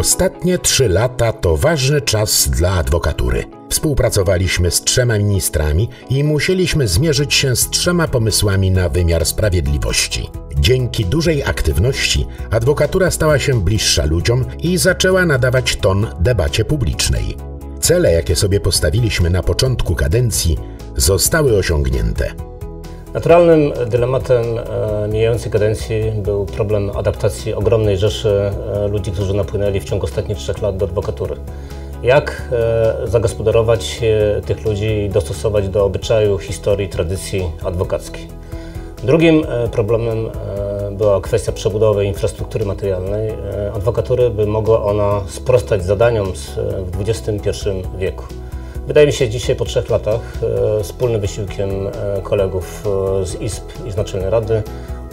Ostatnie trzy lata to ważny czas dla adwokatury. Współpracowaliśmy z trzema ministrami i musieliśmy zmierzyć się z trzema pomysłami na wymiar sprawiedliwości. Dzięki dużej aktywności adwokatura stała się bliższa ludziom i zaczęła nadawać ton debacie publicznej. Cele, jakie sobie postawiliśmy na początku kadencji, zostały osiągnięte. Naturalnym dylematem e, mijającej kadencji był problem adaptacji ogromnej rzeszy e, ludzi, którzy napłynęli w ciągu ostatnich trzech lat do adwokatury. Jak e, zagospodarować tych ludzi i dostosować do obyczaju, historii, tradycji adwokackiej. Drugim problemem była kwestia przebudowy infrastruktury materialnej adwokatury, by mogła ona sprostać zadaniom w XXI wieku. Wydaje mi się dzisiaj po trzech latach e, wspólnym wysiłkiem e, kolegów e, z ISP i z Naczelnej Rady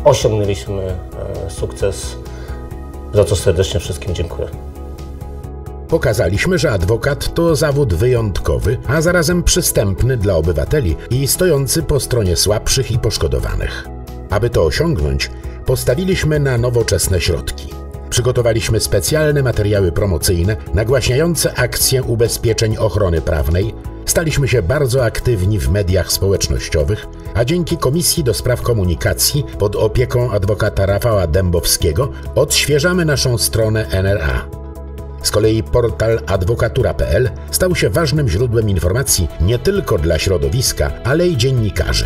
osiągnęliśmy sukces, za co serdecznie wszystkim dziękuję. Pokazaliśmy, że adwokat to zawód wyjątkowy, a zarazem przystępny dla obywateli i stojący po stronie słabszych i poszkodowanych. Aby to osiągnąć, postawiliśmy na nowoczesne środki. Przygotowaliśmy specjalne materiały promocyjne nagłaśniające akcję ubezpieczeń ochrony prawnej. Staliśmy się bardzo aktywni w mediach społecznościowych, a dzięki Komisji do Spraw Komunikacji pod opieką adwokata Rafała Dębowskiego odświeżamy naszą stronę NRA. Z kolei portal adwokatura.pl stał się ważnym źródłem informacji nie tylko dla środowiska, ale i dziennikarzy.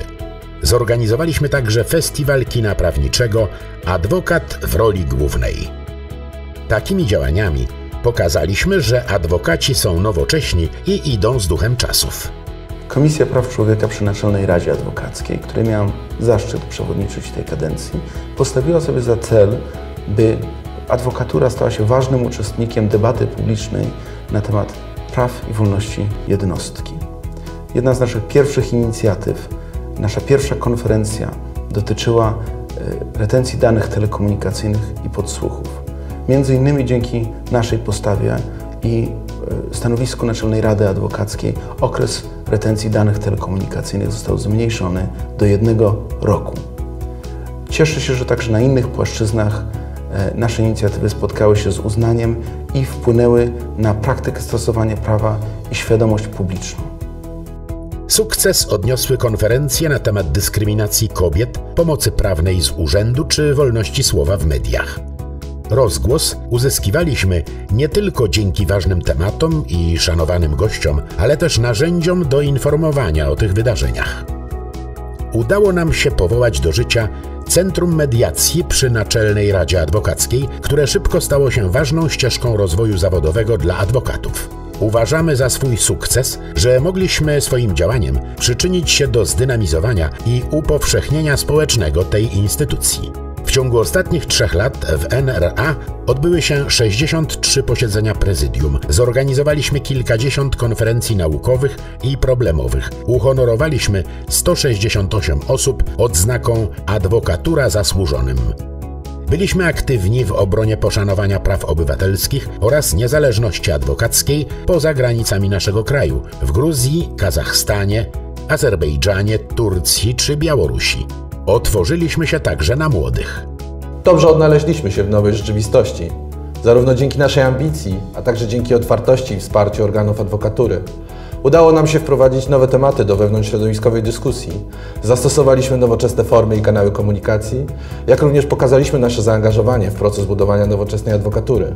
Zorganizowaliśmy także festiwal kina prawniczego Adwokat w roli głównej. Takimi działaniami pokazaliśmy, że adwokaci są nowocześni i idą z duchem czasów. Komisja Praw Człowieka przy Naczelnej Radzie Adwokackiej, której miałem zaszczyt przewodniczyć tej kadencji, postawiła sobie za cel, by adwokatura stała się ważnym uczestnikiem debaty publicznej na temat praw i wolności jednostki. Jedna z naszych pierwszych inicjatyw, nasza pierwsza konferencja dotyczyła e, retencji danych telekomunikacyjnych i podsłuchów. Między innymi dzięki naszej postawie i e, stanowisku Naczelnej Rady Adwokackiej okres retencji danych telekomunikacyjnych został zmniejszony do jednego roku. Cieszę się, że także na innych płaszczyznach e, nasze inicjatywy spotkały się z uznaniem i wpłynęły na praktykę stosowania prawa i świadomość publiczną. Sukces odniosły konferencje na temat dyskryminacji kobiet, pomocy prawnej z urzędu czy wolności słowa w mediach. Rozgłos uzyskiwaliśmy nie tylko dzięki ważnym tematom i szanowanym gościom, ale też narzędziom do informowania o tych wydarzeniach. Udało nam się powołać do życia Centrum Mediacji przy Naczelnej Radzie Adwokackiej, które szybko stało się ważną ścieżką rozwoju zawodowego dla adwokatów. Uważamy za swój sukces, że mogliśmy swoim działaniem przyczynić się do zdynamizowania i upowszechnienia społecznego tej instytucji. W ciągu ostatnich trzech lat w NRA odbyły się 63 posiedzenia prezydium. Zorganizowaliśmy kilkadziesiąt konferencji naukowych i problemowych. Uhonorowaliśmy 168 osób odznaką Adwokatura Zasłużonym. Byliśmy aktywni w obronie poszanowania praw obywatelskich oraz niezależności adwokackiej poza granicami naszego kraju w Gruzji, Kazachstanie, Azerbejdżanie, Turcji czy Białorusi. Otworzyliśmy się także na młodych. Dobrze odnaleźliśmy się w nowej rzeczywistości, zarówno dzięki naszej ambicji, a także dzięki otwartości i wsparciu organów adwokatury. Udało nam się wprowadzić nowe tematy do wewnątrzśrodowiskowej dyskusji. Zastosowaliśmy nowoczesne formy i kanały komunikacji, jak również pokazaliśmy nasze zaangażowanie w proces budowania nowoczesnej adwokatury.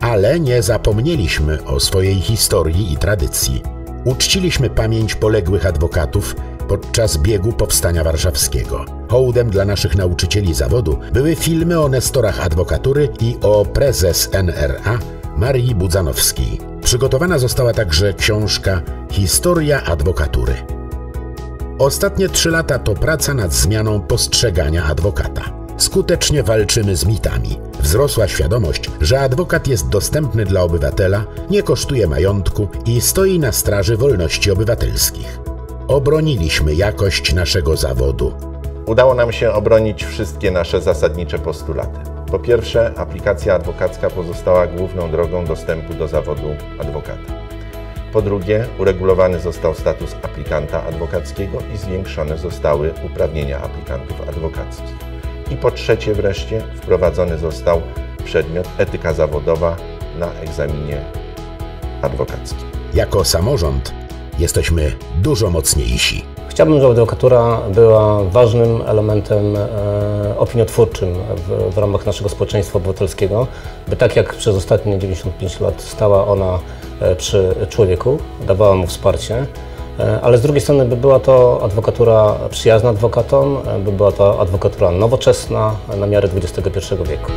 Ale nie zapomnieliśmy o swojej historii i tradycji. Uczciliśmy pamięć poległych adwokatów podczas biegu Powstania Warszawskiego. Hołdem dla naszych nauczycieli zawodu były filmy o nestorach adwokatury i o prezes NRA Marii Budzanowskiej. Przygotowana została także książka Historia adwokatury. Ostatnie trzy lata to praca nad zmianą postrzegania adwokata. Skutecznie walczymy z mitami. Wzrosła świadomość, że adwokat jest dostępny dla obywatela, nie kosztuje majątku i stoi na straży wolności obywatelskich. Obroniliśmy jakość naszego zawodu. Udało nam się obronić wszystkie nasze zasadnicze postulaty. Po pierwsze, aplikacja adwokacka pozostała główną drogą dostępu do zawodu adwokata. Po drugie, uregulowany został status aplikanta adwokackiego i zwiększone zostały uprawnienia aplikantów adwokackich. I po trzecie wreszcie, wprowadzony został przedmiot etyka zawodowa na egzaminie adwokackim. Jako samorząd jesteśmy dużo mocniejsi. Chciałbym, żeby adwokatura była ważnym elementem e, opiniotwórczym w, w ramach naszego społeczeństwa obywatelskiego, by tak jak przez ostatnie 95 lat stała ona e, przy człowieku, dawała mu wsparcie, e, ale z drugiej strony by była to adwokatura przyjazna adwokatom, by była to adwokatura nowoczesna na miarę XXI wieku.